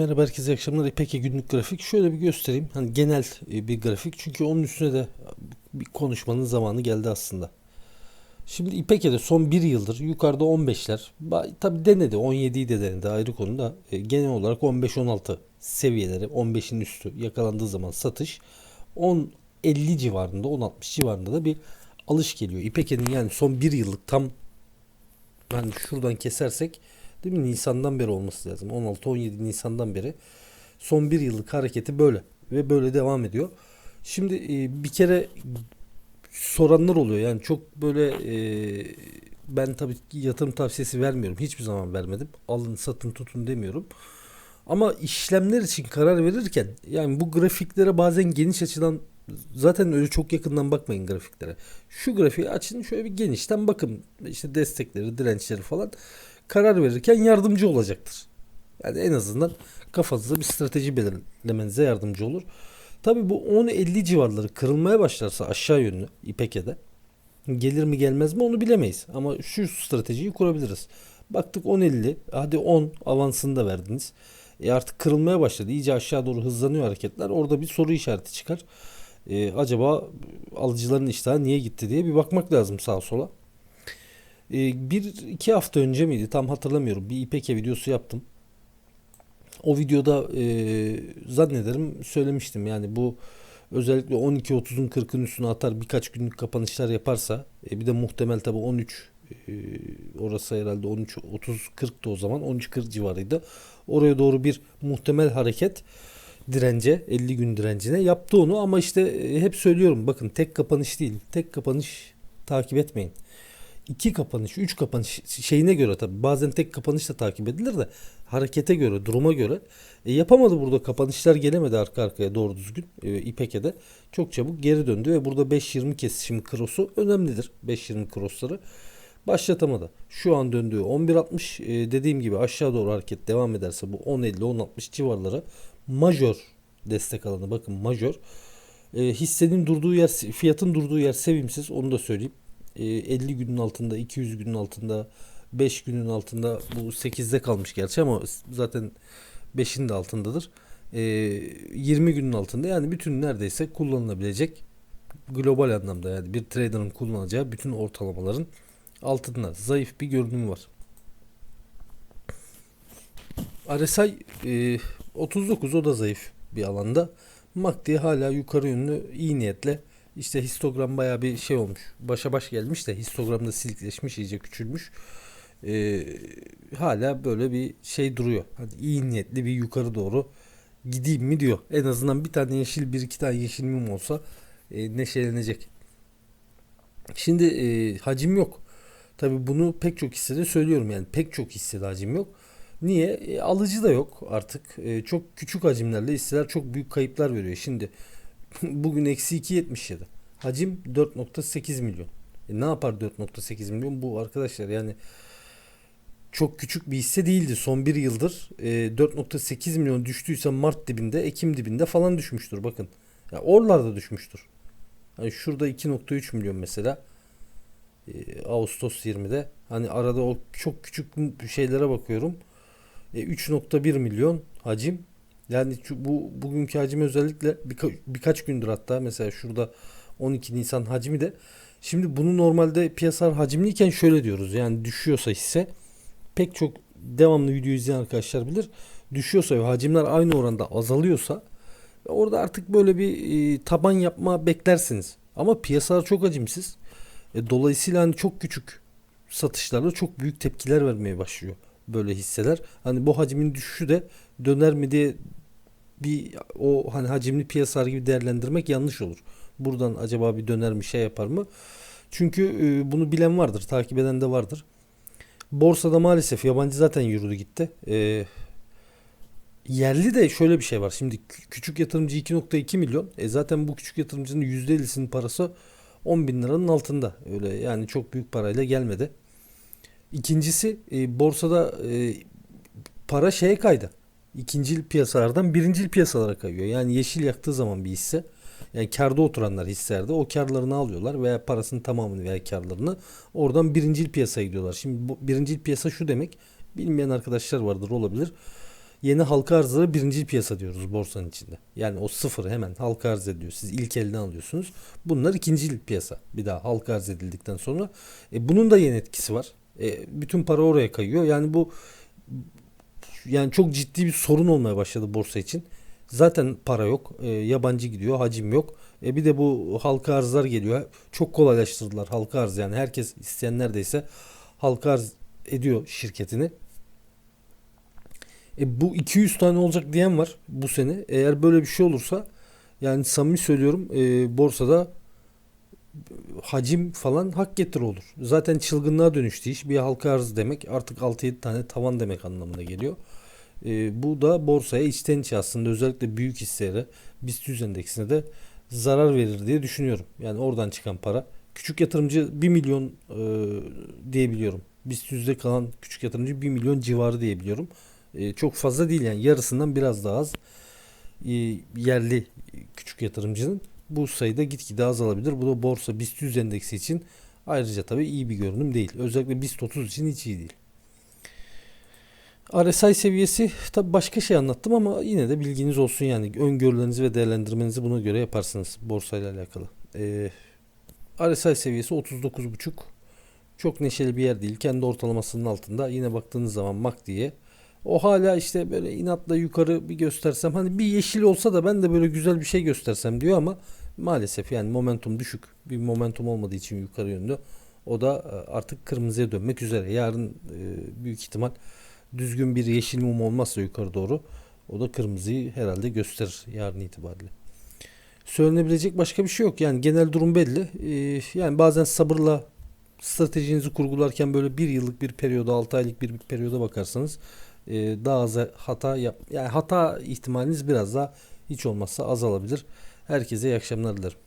Merhaba herkese akşamlar. İpek'e günlük grafik. Şöyle bir göstereyim. Hani genel e, bir grafik. Çünkü onun üstüne de bir konuşmanın zamanı geldi aslında. Şimdi İpek'e de son bir yıldır yukarıda 15'ler. Tabi denedi. 17'yi de denedi ayrı konuda. E, genel olarak 15-16 seviyeleri 15'in üstü yakalandığı zaman satış 10-50 civarında 10-60 civarında da bir alış geliyor. İpek'in yani son bir yıllık tam hani şuradan kesersek Değil mi? Nisan'dan beri olması lazım. 16-17 Nisan'dan beri. Son bir yıllık hareketi böyle. Ve böyle devam ediyor. Şimdi e, bir kere soranlar oluyor. Yani çok böyle e, ben tabii yatırım tavsiyesi vermiyorum. Hiçbir zaman vermedim. Alın satın tutun demiyorum. Ama işlemler için karar verirken yani bu grafiklere bazen geniş açıdan zaten öyle çok yakından bakmayın grafiklere. Şu grafiği açın şöyle bir genişten bakın. İşte destekleri, dirençleri falan karar verirken yardımcı olacaktır. Yani en azından kafanızda bir strateji belirlemenize yardımcı olur. Tabi bu 10-50 civarları kırılmaya başlarsa aşağı yönlü İPEK'e gelir mi gelmez mi onu bilemeyiz. Ama şu stratejiyi kurabiliriz. Baktık 10-50 hadi 10 avansını da verdiniz. E artık kırılmaya başladı. İyice aşağı doğru hızlanıyor hareketler. Orada bir soru işareti çıkar. E, acaba alıcıların iştahı niye gitti diye bir bakmak lazım sağa sola. Ee, bir iki hafta önce miydi tam hatırlamıyorum bir İPK videosu yaptım. O videoda e, zannederim söylemiştim yani bu özellikle 12-30'un 40'ın üstüne atar birkaç günlük kapanışlar yaparsa e, bir de muhtemel tabi 13 e, orası herhalde 13 30 40'tı o zaman 13 40 civarıydı. Oraya doğru bir muhtemel hareket dirence 50 gün direncine yaptı onu ama işte e, hep söylüyorum bakın tek kapanış değil. Tek kapanış takip etmeyin iki kapanış, üç kapanış şeyine göre tabi bazen tek kapanış da takip edilir de harekete göre, duruma göre. E, yapamadı burada. Kapanışlar gelemedi arka arkaya doğru düzgün e, İpek'e çok çabuk geri döndü ve burada 5.20 kesişimi krosu önemlidir. 5.20 krosları başlatamadı. Şu an döndüğü 11.60 e, dediğim gibi aşağı doğru hareket devam ederse bu 10.50-10.60 civarları majör destek alanı. Bakın majör. E, hissenin durduğu yer fiyatın durduğu yer sevimsiz. Onu da söyleyeyim. 50 e, günün altında, 200 günün altında, 5 günün altında bu 8'de kalmış gerçi ama zaten 5'in de altındadır. 20 e, günün altında yani bütün neredeyse kullanılabilecek global anlamda yani bir trader'ın kullanacağı bütün ortalamaların altında zayıf bir görünüm var. RSI 39 o da zayıf bir alanda. MACD hala yukarı yönlü iyi niyetle işte histogram baya bir şey olmuş. Başa baş gelmiş de histogramda silikleşmiş iyice küçülmüş. Ee, hala böyle bir şey duruyor. Hani iyi niyetli bir yukarı doğru gideyim mi diyor. En azından bir tane yeşil bir iki tane yeşil mum olsa e, neşelenecek. Şimdi e, hacim yok. Tabi bunu pek çok hissede söylüyorum yani pek çok hissede hacim yok. Niye? E, alıcı da yok artık. E, çok küçük hacimlerle hisseler çok büyük kayıplar veriyor. Şimdi bugün eksi 2.77. Hacim 4.8 milyon. E ne yapar 4.8 milyon? Bu arkadaşlar yani çok küçük bir hisse değildi. Son bir yıldır e, 4.8 milyon düştüyse Mart dibinde, Ekim dibinde falan düşmüştür. Bakın. Yani oralarda düşmüştür. Yani şurada 2.3 milyon mesela. E, Ağustos 20'de. Hani arada o çok küçük şeylere bakıyorum. E, 3.1 milyon hacim. Yani bu bugünkü hacim özellikle birka, birkaç gündür hatta mesela şurada 12 Nisan hacmi de şimdi bunu normalde piyasalar hacimliyken şöyle diyoruz yani düşüyorsa hisse pek çok devamlı video izleyen arkadaşlar bilir düşüyorsa ve hacimler aynı oranda azalıyorsa orada artık böyle bir e, taban yapma beklersiniz. Ama piyasalar çok hacimsiz. E, dolayısıyla hani çok küçük satışlarla çok büyük tepkiler vermeye başlıyor böyle hisseler. Hani bu hacmin düşüşü de döner mi diye bir o hani hacimli piyasalar gibi değerlendirmek yanlış olur. Buradan acaba bir döner mi şey yapar mı? Çünkü e, bunu bilen vardır, takip eden de vardır. Borsada maalesef yabancı zaten yürüdü gitti. E, yerli de şöyle bir şey var. Şimdi küçük yatırımcı 2.2 milyon. E zaten bu küçük yatırımcının %50'sinin parası 10 bin liranın altında. Öyle yani çok büyük parayla gelmedi. İkincisi e, borsada e, para şeye kaydı ikincil piyasalardan birincil piyasalara kayıyor. Yani yeşil yaktığı zaman bir hisse yani karda oturanlar hisselerde o karlarını alıyorlar veya parasının tamamını veya karlarını oradan birincil piyasaya gidiyorlar. Şimdi bu birincil piyasa şu demek bilmeyen arkadaşlar vardır olabilir. yeni halka arzlara birinci piyasa diyoruz borsanın içinde. Yani o sıfır hemen halka arz ediyor. Siz ilk elden alıyorsunuz. Bunlar ikinci piyasa. Bir daha halka arz edildikten sonra. E, bunun da yeni etkisi var. E, bütün para oraya kayıyor. Yani bu yani çok ciddi bir sorun olmaya başladı borsa için. Zaten para yok. E, yabancı gidiyor. Hacim yok. E, bir de bu halka arzlar geliyor. Çok kolaylaştırdılar halka arz. Yani herkes isteyen neredeyse halka arz ediyor şirketini. E, bu 200 tane olacak diyen var bu sene. Eğer böyle bir şey olursa yani samimi söylüyorum e, borsada hacim falan hak getir olur. Zaten çılgınlığa dönüştü iş. Bir halka arz demek artık 6-7 tane tavan demek anlamına geliyor. E, bu da borsaya içten içe aslında özellikle büyük hisselere BIST 100 endeksine de zarar verir diye düşünüyorum. Yani oradan çıkan para. Küçük yatırımcı 1 milyon e, diyebiliyorum. BIST 100'de kalan küçük yatırımcı 1 milyon civarı diyebiliyorum. E, çok fazla değil yani yarısından biraz daha az e, yerli küçük yatırımcının bu sayıda gitgide azalabilir. Bu da borsa BIST 100 endeksi için ayrıca tabii iyi bir görünüm değil. Özellikle BIST 30 için hiç iyi değil. RSI seviyesi tabi başka şey anlattım ama yine de bilginiz olsun yani öngörülerinizi ve değerlendirmenizi buna göre yaparsınız borsayla alakalı. Ee, RSI seviyesi 39.5 çok neşeli bir yer değil. Kendi ortalamasının altında. Yine baktığınız zaman MAC diye o hala işte böyle inatla yukarı bir göstersem hani bir yeşil olsa da ben de böyle güzel bir şey göstersem diyor ama maalesef yani momentum düşük. Bir momentum olmadığı için yukarı yönlü. O da e, artık kırmızıya dönmek üzere. Yarın e, büyük ihtimal düzgün bir yeşil mum olmazsa yukarı doğru o da kırmızıyı herhalde gösterir yarın itibariyle. Söylenebilecek başka bir şey yok. Yani genel durum belli. Ee, yani bazen sabırla stratejinizi kurgularken böyle bir yıllık bir periyoda, 6 aylık bir periyoda bakarsanız e, daha az hata yap yani hata ihtimaliniz biraz daha hiç olmazsa azalabilir. Herkese iyi akşamlar dilerim.